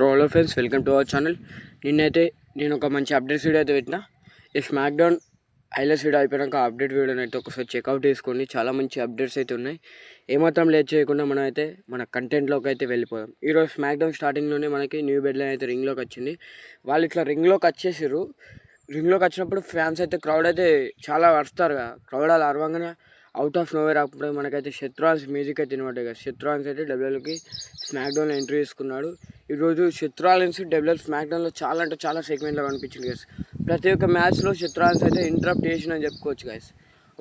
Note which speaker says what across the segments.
Speaker 1: రోలో friends welcome to our channel నిన్నైతే నేను ఒక మంచి అప్డేట్స్ వీడియో అయితే పెట్టిన. ఈ స్మాక్ డౌన్ హైలైట్స్ వీడియో అయిపోయాక అప్డేట్ వీడియోని అయితే ఒకసారి చెక్అవుట్ చేసుకోండి. చాలా మంచి అప్డేట్స్ అయితే ఉన్నాయి. ఏమాత్రం లేట్ చేయకుండా మనం అయితే మన కంటెంట్లోకి అయితే వెళ్ళిపోదాం. ఈరోజు స్మాక్ డౌన్ స్టార్టింగ్లోనే మనకి న్యూ బెడ్లైన్ అయితే రింగ్లోకి వచ్చింది. వాళ్ళు ఇట్లా రింగ్లోకి వచ్చేసారు రింగ్లోకి వచ్చినప్పుడు ఫ్యాన్స్ అయితే క్రౌడ్ అయితే చాలా వస్తారు కదా క్రౌడ్ అలా అరవంగానే అవుట్ ఆఫ్ నోవేర్ అప్పుడే మనకైతే శత్రాన్స్ మ్యూజిక్ అయితే వినబడ్డాయి కదా శత్రాన్స్ అయితే డబ్ల్యూఎల్కి స్మాక్డౌన్లో ఎంట్రీ చేసుకున్నాడు. ఈరోజు శత్రువాన్స్ డబ్ల్యూఎల్ స్మాక్డౌన్లో చాలా అంటే చాలా సెగ్మెంట్లో కనిపించింది గైస్ ప్రతి ఒక్క మ్యాచ్లో శత్రాన్స్ అయితే ఇంటరప్ట్ చేసిండు చెప్పుకోవచ్చు గైస్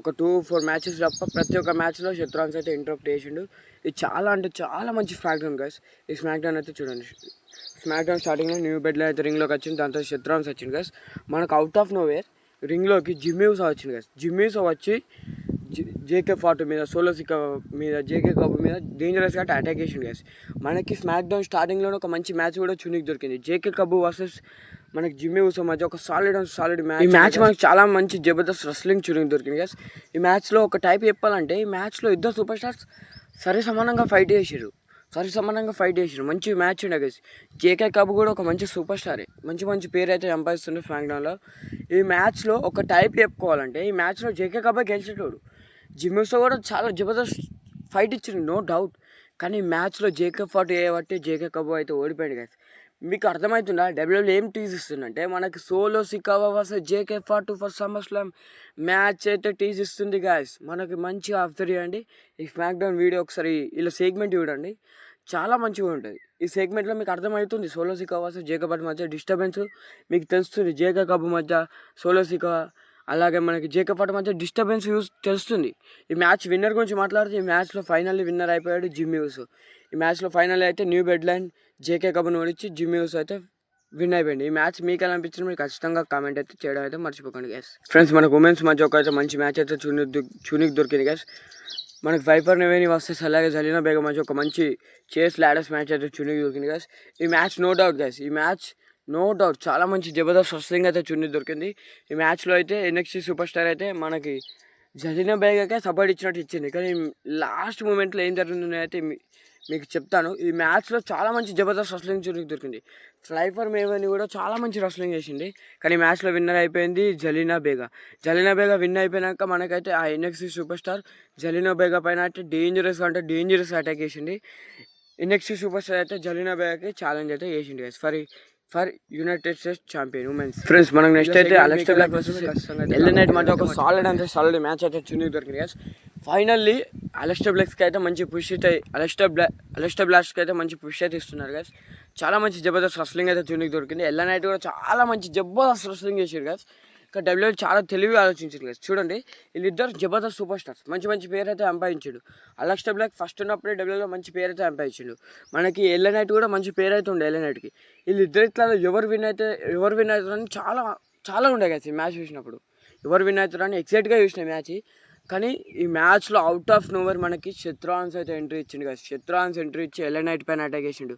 Speaker 1: ఒక టూ ఫోర్ మ్యాచెస్ తప్ప ప్రతి ఒక్క మ్యాచ్లో శత్రాన్స్ అయితే ఇంటరప్ట్ చేసిండు. ఇది చాలా అంటే చాలా మంచి స్మాక్డౌన్ గైస్ ఈ స్మాక్డౌన్ అయితే చూడండి. స్మాక్డౌన్ స్టార్టింగ్లో న్యూ బెడ్లో అయితే రింగ్లోకి వచ్చింది. దాంతో శత్రువాన్స్ వచ్చింది గైస్ మనకు అవుట్ ఆఫ్ నోవేర్ రింగ్లోకి జిమ్మీస్ వచ్చింది గైస్ జిమ్మీస్ వచ్చి జేకే ఫార్ట్ మీద సోలోసిక మీద జేకే కప్ మీద డేంజరస్గా అటాక్ చేసిండు గైస్ మనకి స్మాక్ డౌన్ స్టార్టింగ్లో ఒక మంచి మ్యాచ్ కూడా చునికి దొరికింది. జేకే కబు వర్సెస్ మనకి జిమ్మి ఉసో మధ్య ఒక సాలిడ్ అండ్ సాలిడ్ మ్యాచ్ ఈ మ్యాచ్ మనకి చాలా మంచి జబర్దస్త్ రెస్లింగ్ చునికి దొరికింది గైస్ ఈ మ్యాచ్లో ఒక టైప్ చెప్పాలంటే ఈ మ్యాచ్లో ఇద్దరు సూపర్ స్టార్స్ సరి సమానంగా ఫైట్ చేసారు సరి సమానంగా ఫైట్ చేసారు మంచి మ్యాచ్ ఉండే గైస్ జేకే కబ్ కూడా ఒక మంచి సూపర్ స్టారే మంచి మంచి పేరు అయితే సంపాదిస్తుండే స్మాక్డౌన్లో ఈ మ్యాచ్లో ఒక టైప్ చెప్పుకోవాలంటే ఈ మ్యాచ్లో జేకే కబే గెలిచేటోడు. జిమ్మిస్తో కూడా చాలా జబర్దస్త్ ఫైట్ ఇచ్చింది నో డౌట్ కానీ మ్యాచ్లో జేకే ఫార్ట్ చేయబట్టి జేకే కబో అయితే ఓడిపోయాడు కదా మీకు అర్థమవుతుందా? డబ్ల్యూడబ్ల్యూ ఏం టీజ్ ఇస్తుందంటే మనకి సోలో సికావా వర్సెస్ జేకే ఫార్ట్ ఫర్ సమ్మర్ స్లామ్ మ్యాచ్ అయితే టీజ్ ఇస్తుంది గాయస్ మనకి మంచిగా అబ్జర్వ్ చేయండి ఈ స్మాక్ డౌన్ వీడియో ఒకసారి ఇలా సెగ్మెంట్ చూడండి. చాలా మంచిగా ఉంటుంది. ఈ సెగ్మెంట్లో మీకు అర్థమవుతుంది సోలో సికా వర్సెస్ జేకే మధ్య డిస్టర్బెన్స్ మీకు తెలుస్తుంది జేకే కబు మధ్య సోలో సికా అలాగే మనకి జేకే పాట మధ్య డిస్టర్బెన్స్ యూస్ తెలుస్తుంది. ఈ మ్యాచ్ విన్నర్ గురించి మాట్లాడితే ఈ మ్యాచ్లో ఫైనల్లీ విన్నర్ అయిపోయాడు జిమ్ ఈ మ్యాచ్లో ఫైనల్ అయితే న్యూ బెడ్ లైన్ జేకే కబ్ను ఓడించి జిమ్ అయితే విన్ అయిపోయింది. ఈ మ్యాచ్ మీకు ఎలా అనిపించింది మీరు ఖచ్చితంగా కామెంట్ అయితే చేయడం అయితే మర్చిపోకండి గ్యాస్ ఫ్రెండ్స్ మనకు ఉమెన్స్ మధ్య ఒక అయితే మంచి మ్యాచ్ అయితే చూని చూనికి దొరికింది గ్యాస్ మనకి వైపర్ నెవేని వస్తే అలాగే జలీనా బేగం మధ్య ఒక మంచి చేస్ లాడర్స్ మ్యాచ్ అయితే చూనికి దొరికింది గ్యాస్ ఈ మ్యాచ్ నో డౌట్ గ్యాస్ ఈ మ్యాచ్ నో డౌట్ చాలా మంచి జబర్దస్త్ రెస్లింగ్ అయితే చున్నీ దొరికింది. ఈ మ్యాచ్లో అయితే ఎన్ఎక్సీ సూపర్ స్టార్ అయితే మనకి జలీనా బేగకే సపోర్ట్ ఇచ్చినట్టు ఇచ్చింది. కానీ లాస్ట్ మూమెంట్లో ఏం జరుగుతుందో అయితే మీకు చెప్తాను. ఈ మ్యాచ్లో చాలా మంచి జబర్దస్త్ రెస్లింగ్ చునికి దొరికింది. ఫ్లైఫర్ మేవని కూడా చాలా మంచి రెస్లింగ్ చేసింది. కానీ మ్యాచ్లో విన్నర్ అయిపోయింది జలీనా బేగా. జలీనా బేగా విన్ అయిపోయినాక మనకైతే ఆ ఎన్ఎక్సీ సూపర్ స్టార్ జలీనా బేగా పైన అయితే డేంజరస్గా అంటే డేంజరస్ అటాక్ చేసింది. ఎన్ఎక్సీ సూపర్ స్టార్ అయితే జలీనా బేగాకి ఛాలెంజ్ అయితే చేసింది for for United States champion women's. Friends మనకు నెక్స్ట్ అయితే అలెక్స్టర్ బ్లాక్ ఎల్ఎన్ నైట్ మధ్య ఒక సాలిడ్ అంటే సాలిడ్ మ్యాచ్ అయితే చున్నీ దొరికింది గైస్ ఫైనల్లీ అలెస్టర్ బ్లాక్స్కి అయితే మంచి పుష్ అయితే అలెస్టర్ బ్లా అలెస్టర్ బ్లాక్స్కి అయితే మంచి పుష్ అయితే ఇస్తున్నారు గైస్ చాలా మంచి జబర్దస్త్ రెస్లింగ్ అయితే చున్నీకి దొరికింది. ఎల్ఎన్ నైట్ కూడా చాలా మంచి జబర్దస్త్ రెస్లింగ్ చేశారు గైస్ ఇంకా డబ్ల్యూ చాలా తెలివి ఆలోచించారు కదా చూడండి వీళ్ళిద్దరు జబర్దస్త్ సూపర్ స్టార్స్ మంచి మంచి పేరు అయితే సంపాదించాడు అలెక్స్టర్ బ్లాక్ ఫస్ట్ ఉన్నప్పుడే డబ్ల్యూలో మంచి పేరు అయితే సంపాదించాడు. మనకి ఎల్ఎన్ నైట్ కూడా మంచి పేరు అయితే ఉండే ఎల్ఎన్ నైట్కి వీళ్ళిద్దరిట్లో ఎవరు విన్ అయితే ఎవరు విన్ అవుతారని చాలా చాలా ఉండే కదా ఈ మ్యాచ్ చూసినప్పుడు. ఎవరు విన్ అవుతారని ఎగ్జాక్ట్గా చూసిన మ్యాచ్ కానీ ఈ మ్యాచ్లో అవుట్ ఆఫ్ నోవర్ మనకి శత్రాన్స్ అయితే ఎంట్రీ ఇచ్చిండు కదా శత్రాన్స్ ఎంట్రీ ఇచ్చి ఎల్ల నైట్ పైన అటాక్ చేసిండు.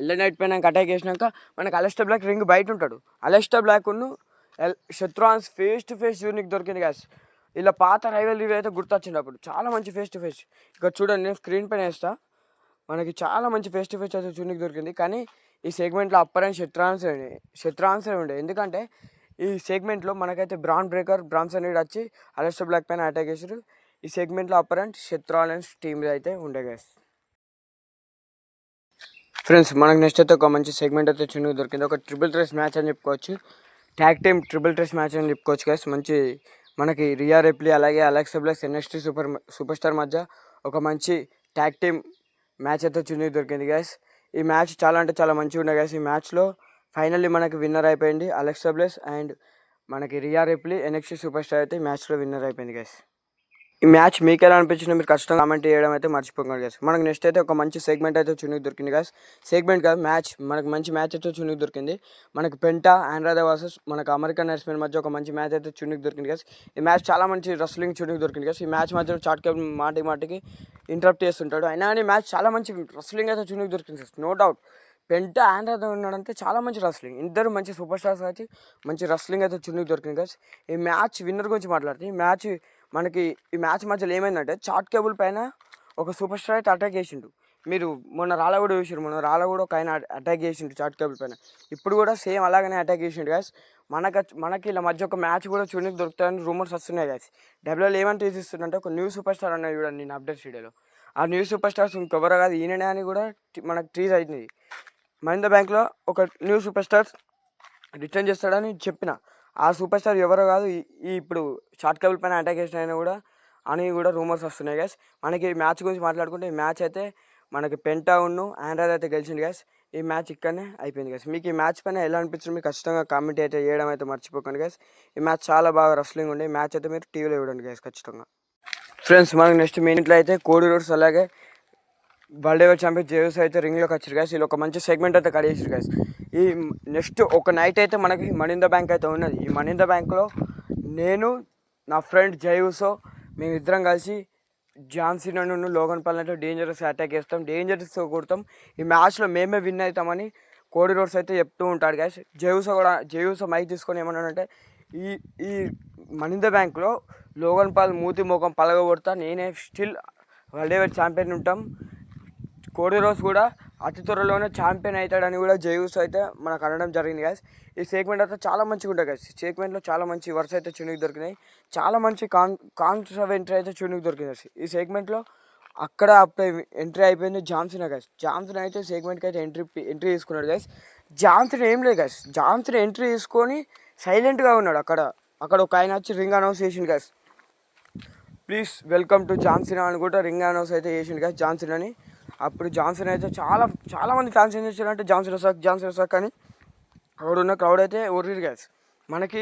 Speaker 1: ఎల్ల నైట్ పైన అటాక్ చేసినాక మనకి అలెస్టర్ బ్లాక్ రింగ్ బయట ఉంటాడు. అలెస్టర్ బ్లాక్ ఉన్ను ఎల్ శత్రువాన్స్ ఫేస్ టు ఫేస్ యూనిక్ దొరికింది గ్యాస్ ఇలా పాత రైవల్ అయితే గుర్తొచ్చింది అప్పుడు చాలా మంచి ఫేస్ టు ఫేస్ ఇక్కడ చూడండి నేను స్క్రీన్ పైన వేస్తా. మనకి చాలా మంచి ఫేస్ టు ఫేస్ అయితే చూనికి దొరికింది. కానీ ఈ సెగ్మెంట్లో అప్పర్ అండ్ శత్రాన్స్ శత్రాన్స్ ఉండే. ఎందుకంటే ఈ సెగ్మెంట్లో మనకైతే బ్రాన్ బ్రేకర్ బ్రాన్సన్ రీడ్ వచ్చి అలెస్టర్ బ్లాక్ పైన అటాక్ చేసారు ఈ సెగ్మెంట్లో అప్పర్ అండ్ శత్రాలన్స్ టీమ్ అయితే ఉండే గైస్ ఫ్రెండ్స్ మనకు నెక్స్ట్ అయితే ఒక మంచి సెగ్మెంట్ అయితే చునుకు దొరికింది. ఒక ట్రిపుల్ త్రెస్ మ్యాచ్ అని చెప్పుకోవచ్చు. Tag team triple test match అని చెప్పుకోవచ్చు గైస్ మంచి మనకి రియా రెప్లీ అలాగే Alex Black NXT super super star మధ్య ఒక మంచి ట్యాగ్ టీమ్ మ్యాచ్ అయితే చిన్నగా దొరికింది గైస్ ఈ మ్యాచ్ చాలా అంటే చాలా మంచిగా ఉండే గైస్ ఈ మ్యాచ్లో ఫైనల్లీ మనకి విన్నర్ అయిపోయింది అలెక్స్ బ్లెస్ అండ్ మనకి Rhea Ripley NXT super star అయితే ఈ మ్యాచ్లో విన్నర్ అయిపోయింది గైస్ ఈ మ్యాచ్ మీకు ఎలా అనిపించిందో మీరు ఖచ్చితంగా కామెంట్ చేయడం అయితే మర్చిపోకండి గైస్ మనకు నెక్స్ట్ అయితే ఒక మంచి సెగ్మెంట్ అయితే చునికి దొరికింది గైస్ సెగ్మెంట్ కాదు మ్యాచ్. మనకు మంచి మ్యాచ్ అయితే చునికి దొరికింది. మనకు పెంటా ఆండ్రాద వర్సెస్ మనకు అమెరికన్ నర్స్మెన్ మధ్య ఒక మంచి మ్యాచ్ అయితే చునికి దొరికింది గైస్ ఈ మ్యాచ్ చాలా మంచి రెస్లింగ్ చునికి దొరికింది గైస్ ఈ మ్యాచ్ మధ్యలో చాట్ కేబుల్ మాటి మాటికి ఇంటరప్ట్ చేస్తుంటాడు. అయినా కానీ మ్యాచ్ చాలా మంచి రెస్లింగ్ అయితే చునికి దొరికింది గైస్ నో డౌట్ పెంట ఆండ్రాద ఉన్నాడంటే చాలా మంచి రెస్లింగ్ ఇద్దరు మంచి సూపర్ స్టార్స్ వచ్చి మంచి రెస్లింగ్ అయితే చునికి దొరికింది గైస్ ఈ మ్యాచ్ విన్నర్ గురించి మాట్లాడితే ఈ మ్యాచ్ మనకి ఈ మ్యాచ్ మధ్యలో ఏమైందంటే చాట్ కేబుల్ పైన ఒక సూపర్ స్టార్ అయితే అటాక్ చేసిండు. మీరు మొన్న రాళ్ళ కూడా చూసారు మొన్న రాళ్ళ కూడా ఒక ఆయన అటాక్ చేసిండు చాట్ కేబుల్ పైన. ఇప్పుడు కూడా సేమ్ అలాగనే అటాక్ చేసిండు గాయస్ మనకు మనకి ఇలా మధ్య ఒక మ్యాచ్ కూడా చూడడానికి దొరుకుతాయని రూమర్స్ వస్తున్నాయి గాయస్ డబ్ల్యూఎల్ ఏమని తీసిస్తుందంటే ఒక న్యూ సూపర్ స్టార్ అన్నది చూడండి నేను అప్డేట్ వీడియోలో. ఆ న్యూ సూపర్ స్టార్స్ ఇంకెవరో కాదు ఈయననే అని కూడా మనకు ట్రీజ్ అయింది మహింద్ర బ్యాంక్లో ఒక న్యూ సూపర్ స్టార్ రిటర్న్ చేస్తాడని చెప్పిన. ఆ సూపర్ స్టార్ ఎవరో కాదు ఈ ఇప్పుడు షార్ట్ కబుల్ పైన అటాక్ చేసిన అయినా కూడా అని కూడా రూమర్స్ వస్తున్నాయి గ్యాస్ మనకి ఈ మ్యాచ్ గురించి మాట్లాడుకుంటే ఈ మ్యాచ్ అయితే మనకి పెంటా ఉన్ను ఆండ్రాయిడ్ అయితే గెలిచింది గ్యాస్ ఈ మ్యాచ్ ఇక్కడనే అయిపోయింది గైస్ మీకు ఈ మ్యాచ్ పైన ఎలా అనిపించింది మీకు ఖచ్చితంగా కామెంట్ అయితే చేయడం అయితే మర్చిపోకండి గైస్ ఈ మ్యాచ్ చాలా బాగా రస్లింగ్ ఉండే. ఈ మ్యాచ్ అయితే మీరు టీవీలో చూడండి గైస్ ఖచ్చితంగా. ఫ్రెండ్స్ మనకి నెక్స్ట్ మీ ఇంట్లో అయితే కోడి రోడ్స్ అలాగే వరల్డ్ ఎవర్ ఛాంపియన్ జేవ్స్ అయితే రింగ్లోకి వచ్చారు గాయస్ వీళ్ళు ఒక మంచి సెగ్మెంట్ అయితే కడిగేసారు గాయస్ ఈ నెక్స్ట్ ఒక నైట్ అయితే మనకి మణింద బ్యాంక్ అయితే ఉన్నది. ఈ మణింద బ్యాంక్లో నేను నా ఫ్రెండ్ జయూసో మేము ఇద్దరం కలిసి జాన్సీన్ నుండి లోగన్ పాల్ డేంజరస్ అటాక్ చేస్తాం. డేంజరస్ కొడతాం. ఈ మ్యాచ్లో మేమే విన్ అవుతామని కోడి రోడ్స్ అయితే చెప్తూ ఉంటాడు గాయస్ జయూసో కూడా జయూసో మైక్ తీసుకొని ఏమన్నాడంటే ఈ ఈ మణింద బ్యాంక్లో లోగన్ పాల్ మూతి ముఖం పలగబడతా నేనే స్టిల్ వరల్డ్ ఎవర్ ఛాంపియన్ ఉంటాం. కోడి రోజు కూడా అతి త్వరలోనే ఛాంపియన్ అవుతాడని కూడా జయూస్ అయితే మనకు అనడం జరిగింది గాయస్ ఈ సెగ్మెంట్ అయితే చాలా మంచిగా ఉంటుంది గాయస్ ఈ సెగ్మెంట్లో చాలా మంచి వరుస అయితే చునికి దొరికినాయి. చాలా మంచి కాన్ కాన్సర్వ్ ఎంట్రీ అయితే చునికి దొరికింది ఈ సెగ్మెంట్లో అక్కడ అప్పుడే ఎంట్రీ అయిపోయింది జాన్సన్ గైస్ జాన్సన్ అయితే సెగ్మెంట్కి అయితే ఎంట్రీ ఎంట్రీ తీసుకున్నాడు గైస్ జాన్సన్ ఏం లేదు గైస్ జాన్సన్ ఎంట్రీ తీసుకొని సైలెంట్గా ఉన్నాడు అక్కడ. అక్కడ ఒక ఆయన వచ్చి రింగ్ అనౌన్స్ చేసిండు guys please welcome to Johnson అని కూడా రింగ్ అనౌన్స్ అయితే చేసిండు కదా జాన్సన్ అని. అప్పుడు జాన్సన్ అయితే చాలా చాలా మంది ఫ్యాన్స్ ఏం చేశారంటే జాన్సన్ సక్ జాన్సన్ సక్ అని అక్కడున్న క్రౌడ్ అయితే ఒర్రిరు గ్యాస్ మనకి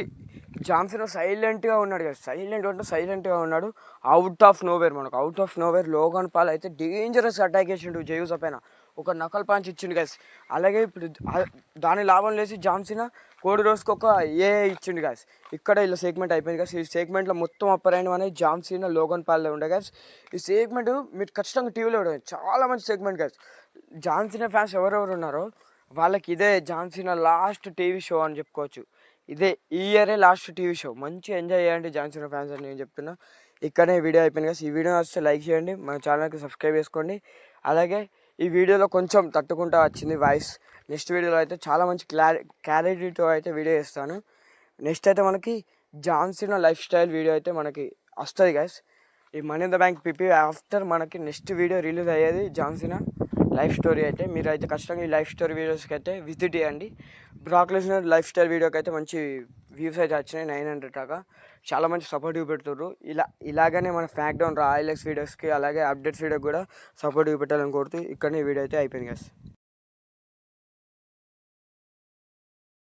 Speaker 1: జాన్సన్ సైలెంట్గా ఉన్నాడు కదా సైలెంట్ అంటే సైలెంట్గా ఉన్నాడు. అవుట్ ఆఫ్ నోవేర్ మనకు. Out of nowhere Logan Paul అయితే డేంజరస్ అటాక్ చేసిండు జయూస పైన. ఒక నకల్ పాంచ్ ఇచ్చిండు గ్యాస్ అలాగే ఇప్పుడు దాని లాభం లేసి జాన్సన్ కోడి రోజుకి ఒక ఏ ఇచ్చిండు గ్యాస్ ఇక్కడ ఇలా సెగ్మెంట్ అయిపోయింది గ్యాస్ ఈ సెగ్మెంట్లో మొత్తం అప్పర్ అనేది జాన్సన్ లోగన్ పాల్లో ఉండే గాస్ ఈ సెగ్మెంట్ మీరు ఖచ్చితంగా టీవీలో చూడండి. చాలా మంచి సెగ్మెంట్ గ్యాస్ జాన్సన్ ఫ్యాన్స్ ఎవరెవరు ఉన్నారో వాళ్ళకి ఇదే జాన్సీనా లాస్ట్ టీవీ షో అని చెప్పుకోవచ్చు. ఇదే ఈ ఇయరే లాస్ట్ టీవీ షో మంచి ఎంజాయ్ చేయండి జాన్సీనా ఫ్యాన్స్ అని నేను చెప్తున్నా. ఇక్కడనే వీడియో అయిపోయింది కదా ఈ వీడియో వస్తే లైక్ చేయండి. మన ఛానల్కి సబ్స్క్రైబ్ చేసుకోండి. అలాగే ఈ వీడియోలో కొంచెం తట్టుకుంటా వచ్చింది వాయిస్ నెక్స్ట్ వీడియోలో అయితే చాలా మంచి క్లారి క్లారిటీతో అయితే వీడియో ఇస్తాను నెక్స్ట్ అయితే మనకి జాన్సీన లైఫ్ స్టైల్ వీడియో అయితే మనకి వస్తుంది గైస్ ఈ money the bank PP after మనకి నెక్స్ట్ వీడియో రిలీజ్ అయ్యేది జాన్సీన లైఫ్ స్టోరీ అయితే. మీరు అయితే ఖచ్చితంగా ఈ లైఫ్ స్టోరీ వీడియోస్కి అయితే విజిట్ చేయండి. బ్రాక్ లైఫ్ స్టైల్ వీడియోకి అయితే మంచి వ్యూస్ అయితే వచ్చినాయి నైన్ హండ్రెడ్ దాకా. చాలా మంచి సపోర్ట్ చూపెడుతుర్రు ఇలా ఇలాగనే మన ఫ్యాక్ డౌన్ రాయలెక్స్ వీడియోస్కి అలాగే అప్డేట్స్ వీడియోకి కూడా సపోర్ట్ చూపెట్టాలని కోరుతూ ఇక్కడనే వీడియో అయితే అయిపోయింది కదా